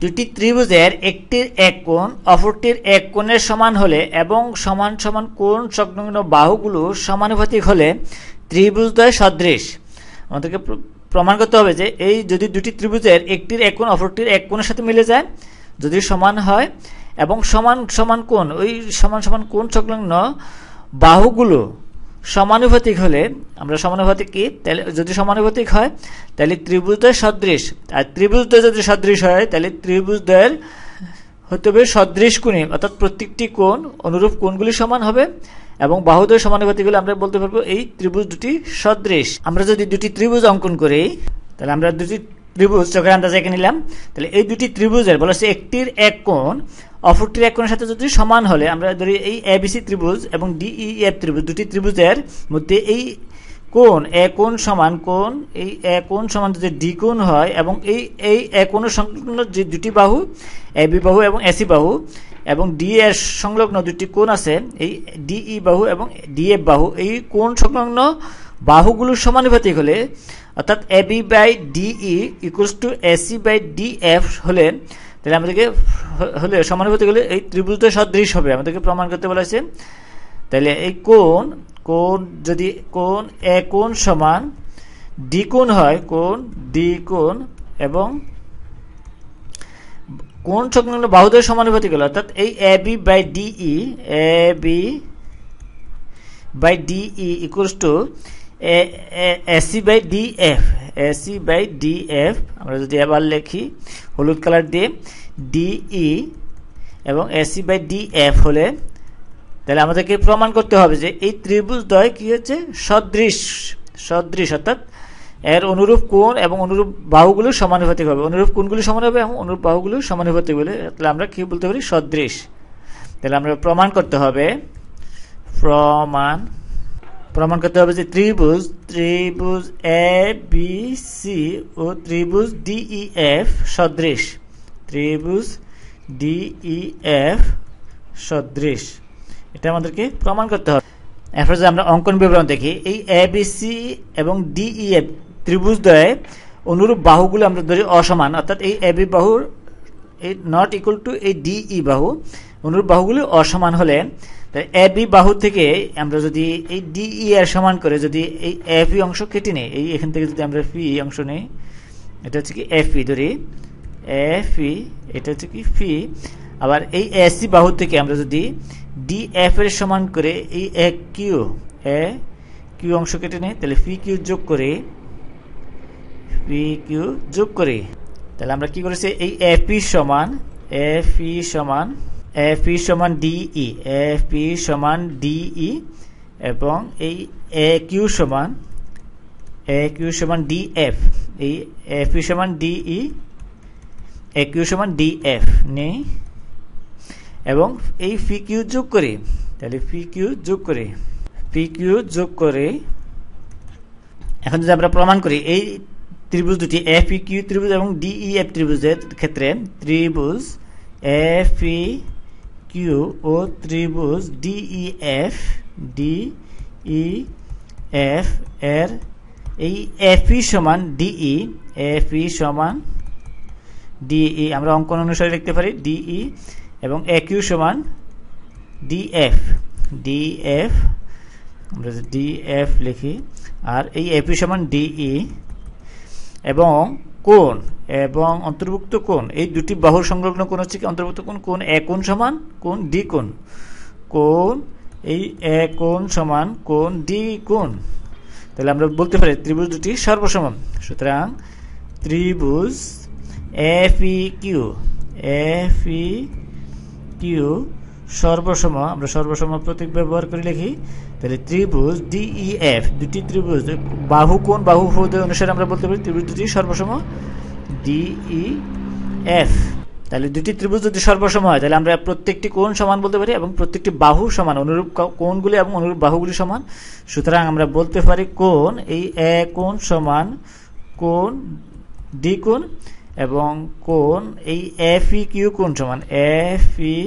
দুটি ত্রিভুজের একটির এক কোণ, অপরটির এক কোণের সমান হলে এবং সমান সমান কোণ সংলগ্ন বাহুগুলো সমানুপাতিক হলে ত্রিভুজদ্বয় সদৃশ। আমাদেরকে প্রমাণ করতে হবে যে এই যদি দুটি ত্রিভুজের একটির এক কোণ, অপরটির এক কোণের সাথে মিলে যায়, যদি সমান হয় এবং সমান সমান কোণ, ওই সমান সমান কোণ সংলগ্ন বাহুগুলো সমানুপাতিক হলে, আমরা সমানুপাতিক কি? তাহলে যদি সমানুপাতিক হয়, তাহলে ত্রিভুজদ্বয় সদৃশ। আর ত্রিভুজদ্বয় যদি সদৃশ হয়, তাহলে ত্রিভুজদ্বয়ের হতে হবে সদৃশ কোণে, অর্থাৎ প্রত্যেকটি কোণ অনুরূপ কোণগুলি সমান হবে এবং বাহুদ্বয় সমানুপাতিক হলে আমরা বলতে পারব এই ত্রিভুজ দুটি সদৃশ। আমরা যদি দুটি ত্রিভুজ অঙ্কন করি, তাহলে আমরা দুটি ত্রিভুজ, চোখের আন্দাজে এঁকে নিলাম। তাহলে এই দুটি ত্রিভুজের, বলা হচ্ছে একটির এক কোণ, অপরটির এক কোণের সাথে যদি সমান হলে, আমরা ধরি এই এবিসি ত্রিভুজ এবং ডিই এফ ত্রিভুজ, দুটি ত্রিভুজের মধ্যে এই কোণ, এ কোণ সমান কোণ, এই এ কোণ সমান যদি ডি কোণ হয় এবং এই এই এ কোণের সংলগ্ন যে দুটি বাহু, এ বি বাহু এবং এসি বাহু, এবং ডি এর সংলগ্ন দুটি কোণ আছে, এই ডিই বাহু এবং ডিএফ বাহু, এই কোণ সংলগ্ন বাহুগুলোর সমানুপাতিক হলে অর্থাৎ A B by DE equals to AC by DF হলে, তাহলে আমাদেরকে হলে সমানুপাতিক হলে এই ত্রিভুজটা সদৃশ হবে। আমাদেরকে প্রমাণ করতে বলা হয়েছে। তাহলে এই কোণ কোণ যদি কোণ এ কোণ সমান ডি কোণ হয়, কোণ ডি কোণ এবং কোণ সংলগ্ন বাহুদের সমানুপাতিক হলো অর্থাৎ এই A B by DE A B by DE equals to AC by D F AC by D F, আমরা যদি এবার লিখি, হলুদ কালার দিয়ে ডিই এবং এসি বাই ডি এফ হলে, তাহলে আমাদেরকে প্রমাণ করতে হবে যে এই ত্রিভুজদ্বয় কী হচ্ছে? সদৃশ সদৃশ, অর্থাৎ এর অনুরূপ কোণ এবং অনুরূপ বাহুগুলো সমানুপাতিক হবে। অনুরূপ কোণগুলো সমান হবে এবং অনুরূপ বাহুগুলো সমানুপাতিক বলে তাহলে আমরা কী বলতে পারি? সদৃশ। তাহলে আমরা প্রমাণ করতে হবে। প্রমাণ প্রমাণ করতে হবে যে ত্রিভুজ ত্রিভুজ এ বি সি ও ত্রিভুজ ডিই এফ সদৃশ। ত্রিভুজ ডিই এফ সদৃশ। এটা আমাদেরকে প্রমাণ করতে হবে। এরপর যদি আমরা অঙ্কন বিবরণ দেখি, এই এ বি সি এবং ডিই এফ ত্রিভুজ ত্রিভুজদ্বয়ে অনুরূপ বাহুগুলো আমরা ধরি অসমান। অর্থাৎ এই এ বি বাহুর, এই নট ইকুয়াল টু এই ডিই বাহু অনুরূপ বাহুগুলি অসমান হলে এ বি বাহু থেকে আমরা যদি এই ডিই এর সমান করে যদি এই এফ অংশ কেটে নিই, এই এখান থেকে যদি আমরা ফি অংশ নিই, এটা হচ্ছে কি এফ ধরি এফ ই এটা হচ্ছে কি ফি আবার এই এসি বাহু থেকে আমরা যদি ডি এফ এর সমান করে এই এ কিউ এ কিউ অংশ কেটে নিই, তাহলে ফি কিউ যোগ করে পি কিউ যোগ করি। তাহলে আমরা কি করেছি? এই এপি সমান এফি সমান এফি সমান ডিই এফি সমান ডিই এবং এই এ কিউ সমান এ কিউ সমান ডিএফ এই এফি সমান ডিই এ কিউ সমান ডিএফ নেই, এবং এই ফি কিউ যোগ করি, তাহলে ফি কিউ যোগ করি পি কিউ যোগ করে, এখন যদি আমরা প্রমাণ করি, এই ত্রিভুজ দুটি এফ ই কিউ ত্রিভুজ এবং ডিই এফ ত্রিভুজের ক্ষেত্রে ত্রিভুজ এফ ই কিউ ও ত্রিভুজ ডিই এফ ডিই এফ এর এই এফ ই সমান ডিই এফ ই সমান ডিই আমরা অঙ্কন অনুসারে লিখতে পারি ডিই এবং এ কিউ সমান ডিএফ ডিএফ আমরা ডিএফ লিখি, আর এই এপি সমান ডিই এবং কোণ? এবং অন্তর্ভুক্ত কোণ? এই দুটি বাহুর সংলগ্ন কোণ হচ্ছে কি? অন্তর্ভুক্ত কোণ কোণ এ কোণ সমান, কোণ ডি কোণ। কোণ, এই এ কোণ সমান, কোণ ডি কোণ। তাহলে আমরা বলতে পারি ত্রিভুজ দুটি সর্বসমান। সুতরাং ত্রিভুজ F E Q, F E Q সর্বসম আমরা সর্বসম প্রতীক ব্যবহার করে লিখি। তাহলে ত্রিভুজ ডিই এফ, দুটি ত্রিভুজ, বাহু কোন বাহু হতে অনুসারে আমরা বলতে পারি ত্রিভুজ দুটি সর্বসম ডিই এফ তাহলে দুটি ত্রিভুজ যদি সর্বসম হয় তাহলে আমরা প্রত্যেকটি কোণ সমান বলতে পারি এবং প্রত্যেকটি বাহু সমান, অনুরূপ কোণগুলি এবং অনুরূপ বাহুগুলি সমান। সুতরাং আমরা বলতে পারি কোণ, এই এ কোণ সমান কোণ ডি কোণ এবং কোণ, এই এফ ই কিউ কোণ সমান। এফ ই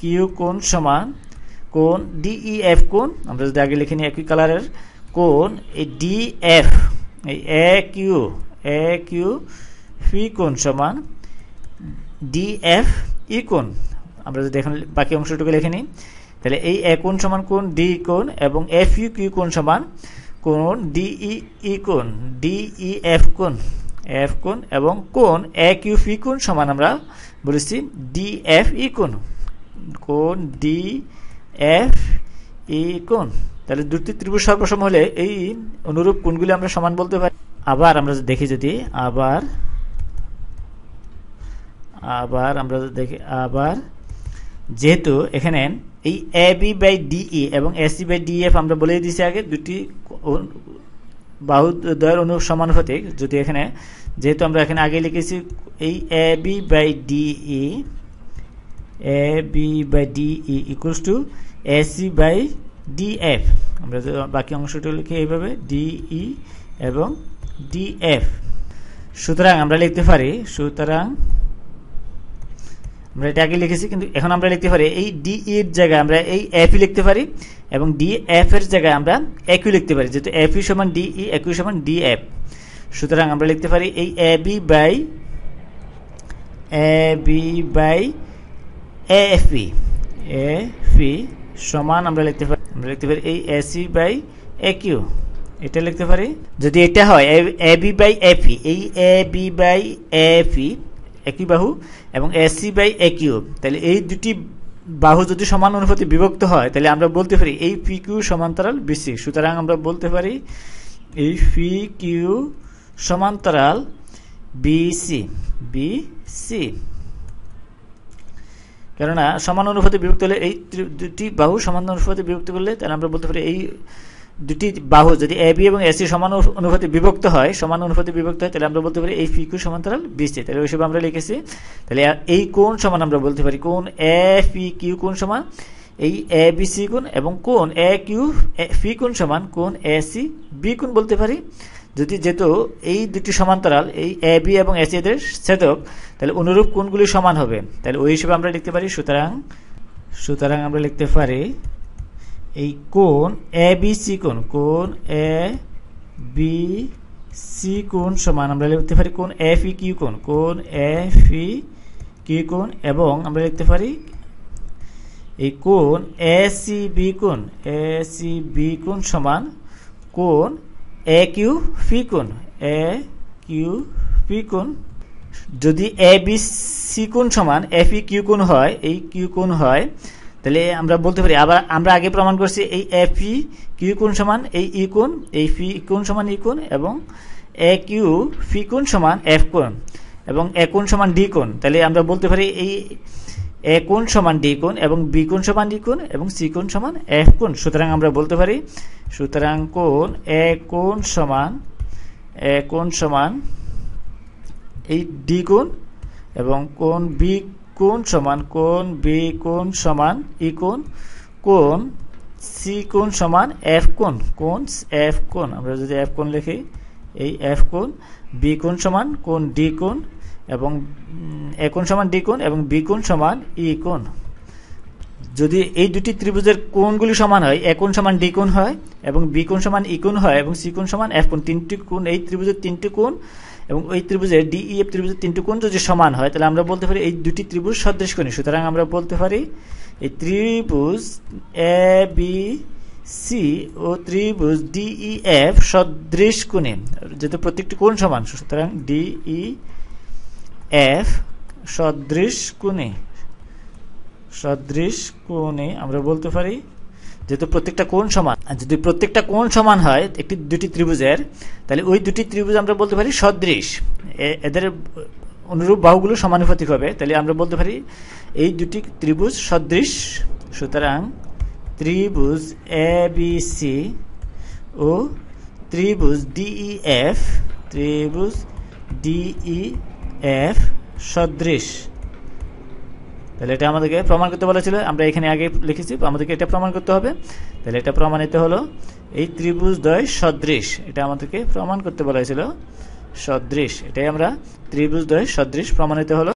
কিউ কোণ সমান কোণ ডিই এফ কোণ। আমরা যদি আগে লিখে নিই একই কালারের কোণ, এই ডি এফ এই এ কিউ এ কিউ ফি কোণ সমান ডি এফ ই কোণ। আমরা যদি এখন বাকি অংশটুকু লিখে নিই, তাহলে এই এ কোণ সমান কোণ ডি কোণ এবং এফ ইউ কিউ কোণ সমান কোণ ডিই ই কোণ ডিই এফ কোণ এফ কোণ এবং কোণ এ কিউ ফি কোণ সমান আমরা বলেছি ডি এফ ই কোণ কোণ ডি এফ ই কোণ। তাহলে দুটি ত্রিভুজ সর্বসম হলে এই অনুরূপ কোনগুলি আমরা সমান বলতে পারি। আবার আমরা দেখি যদি, আবার আবার আমরা দেখি, আবার, যেহেতু এখানে এই এ বি বাই ডিই এবং এসি বাই ডিএফ আমরা বলেই দিয়েছি আগে, দুটি বাহু দ্বয়ের অনু সমানুপাতিক। যদি এখানে যেহেতু আমরা এখানে আগে লিখেছি এই A B by DE A B by DE equals to AC by DF আমরা বাকি অংশটি লিখি এইভাবে ডিই এবং ডিএফ সুতরাং আমরা লিখতে পারি, সুতরাং আমরা এটা আগে লিখেছি, কিন্তু এখন আমরা লিখতে পারি, এই ডি এর জায়গায় আমরা এই এফই লিখতে পারি এবং ডি এফ এর জায়গায় আমরা একই লিখতে পারি, যেহেতু এফই সমান ডি ই একই সমান ডি এফ সুতরাং আমরা লিখতে পারি এই A B by A B by A F P A P সমান আমরা লিখতে পারি, আমরা লিখতে পারি এই এসি বাই এ কিউ এটা লিখতে পারি? যদি এটা হয় এ বি বাই এফি এই এ বি বাই এফি একই বাহু এবং এসি বাই এ কিউ তাহলে এই দুটি বাহু যদি সমান অনুপাতে বিভক্ত হয়, তাহলে আমরা বলতে পারি এই পি কিউ সমান্তরাল বিসি সুতরাং আমরা বলতে পারি এই পি কিউ সমান্তরাল বিসি বিসি কেননা সমান অনুপাতে বিভক্ত হলে এই দুটি বাহু সমান অনুপাতে বিভক্ত করলে তাহলে আমরা বলতে পারি এই দুটি বাহু যদি এ বি এবং এসি সমান অনুপাতে বিভক্ত হয়, সমান অনুপাতে বিভক্ত হয়, তাহলে আমরা বলতে পারি এই ফিকিউ সমান্তরাল বিসি তাহলে ওই আমরা লিখেছি। তাহলে এই কোন সমান আমরা বলতে পারি কোন এ ফি কিউ কোন সমান এই এ বি সি কোন এবং কোন এ কিউ ফি কোন সমান কোন এ সি বি কোন বলতে পারি। যদি যেহেতু এই দুটি সমান্তরাল, এই এ বি এবং এসি এদের ছেদক, তাহলে অনুরূপ কোনগুলি সমান হবে? তাহলে ওই হিসেবে আমরা লিখতে পারি, সুতরাং সুতরাং আমরা লিখতে পারি, এই কোন এ বি সি কোন কোন এ বি সি কোন সমান, আমরা লিখতে পারি কোন এফ ই কিউ কোন কোন এফ ই কিউ কোন এবং আমরা লিখতে পারি এই কোন এ সি বি কোণ এ সি বি কোণ সমান কোণ এ কিউ ফি কোণ এ কিউ ফি কোণ। যদি এ বি সি কোণ সমান এফ ই কিউ কোণ হয়, এই কিউ কোণ হয়, তাহলে আমরা বলতে পারি, আবার আমরা আগে প্রমাণ করছি, এই এফ ই কিউ কোণ সমান, এই ই কোণ, এই ফি কোণ সমান ই কোণ এবং এ কিউ ফি কোণ সমান এফ কোণ এবং এ কোণ সমান ডি কোণ। তাহলে আমরা বলতে পারি, এই এ কোণ সমান ডি কোণ এবং বি কোণ সমান ডি কোণ এবং সি কোণ সমান এফ কোণ। সুতরাং আমরা বলতে পারি, সুতরাং কোণ এ কোণ সমান এ কোণ সমান এই ডি কোণ এবং কোণ বি কোণ সমান কোণ বি কোণ সমান ই কোণ কোণ সি কোণ সমান এফ কোণ কোণ এফ কোণ। আমরা যদি এফ কোণ লিখি, এই এফ কোণ বি কোণ সমান, কোণ ডি কোণ এবং এ সমান ডি কোণ এবং বি কোণ সমান ই কোণ। যদি এই দুটি ত্রিভুজের কোণগুলি সমান হয়, এ সমান ডি হয় এবং বি কোণ সমান ই কোণ হয় এবং সি সমান এফ কোণ, তিনটি কোণ, এই ত্রিভুজের তিনটি কোণ এবং এই ত্রিভুজের ডিই এফ ত্রিভুজের তিনটি কোণ যদি সমান হয়, তাহলে আমরা বলতে পারি এই দুটি ত্রিভুজ সদৃশ কোণী। সুতরাং আমরা বলতে পারি এই ত্রিভুজ এ, বি, সি ও ত্রিভুজ ডিই এফ সদৃশ কোণে, যেহেতু প্রত্যেকটি কোণ সমান, সুতরাং ডিই এফ সদৃশ কোণে। সদৃশ কোণে আমরা বলতে পারি যেহেতু প্রত্যেকটা কোণ সমান। আর যদি প্রত্যেকটা কোণ সমান হয়, একটি দুটি ত্রিভুজের, তাহলে ওই দুটি ত্রিভুজ আমরা বলতে পারি সদৃশ। এদের অনুরূপ বাহুগুলো সমানুপাতিক হবে। তাহলে আমরা বলতে পারি এই দুটি ত্রিভুজ সদৃশ, সুতরাং ত্রিভুজ এ বি সি ও ত্রিভুজ ডিই এফ ত্রিভুজ ডিই এফ সদৃশ। তাহলে এটা আমাদেরকে প্রমাণ করতে বলেছিল। আমরা এখানে আগে লিখেছি, আমাদেরকে এটা প্রমাণ করতে হবে। তাহলে এটা প্রমাণিত হলো, এই ত্রিভুজ দ্বয় সদৃশ। এটা আমাদেরকে প্রমাণ করতে বলা সদৃশ। এটাই আমরা ত্রিভুজ দ্বয় সদৃশ প্রমাণিত হলো।